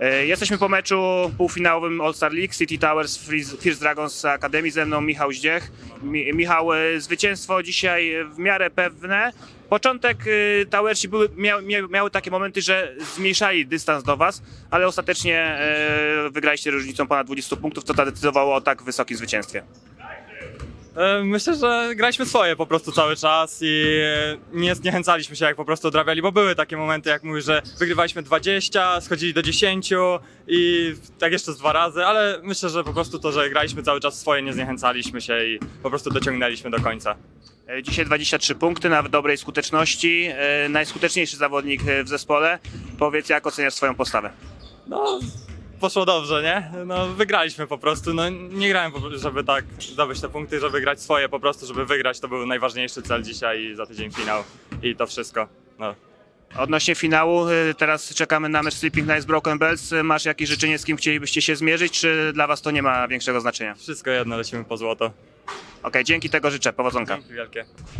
E, Jesteśmy po meczu półfinałowym All-Star League City Towers First Dragons Academy. Ze mną Michał Zdziech. Mi, Michał, e, zwycięstwo dzisiaj w miarę pewne. Początek e, Towersi były, miał, mia- miały takie momenty, że zmniejszali dystans do Was, ale ostatecznie wygraliście różnicą ponad 20 punktów, co zadecydowało o tak wysokim zwycięstwie. E, Myślę, że graliśmy swoje po prostu cały czas i e, nie zniechęcaliśmy się jak po prostu odrabiali, bo były takie momenty, jak mówisz, że wygrywaliśmy 20, schodzili do 10 i tak jeszcze z dwa razy, ale myślę, że po prostu to, że graliśmy cały czas swoje, nie zniechęcaliśmy się i po prostu dociągnęliśmy do końca. E, Dzisiaj 23 punkty na dobrej skuteczności. Najskuteczniejszy zawodnik w zespole. Powiedz, jak oceniasz swoją postawę? No, poszło dobrze, nie? No, wygraliśmy po prostu. No, nie grałem, po- żeby tak zdobyć te punkty, żeby grać swoje po prostu, żeby wygrać. To był najważniejszy cel dzisiaj i za tydzień finał i to wszystko. No. Odnośnie finału, y, teraz czekamy na mecz Sleeping Nights Broken Bells. Y, Masz jakieś życzenie, z kim chcielibyście się zmierzyć, czy dla was to nie ma większego znaczenia? Wszystko jedno, lecimy po złoto. Okej, dzięki tego życzę. Powodzonka. Dzięki wielkie.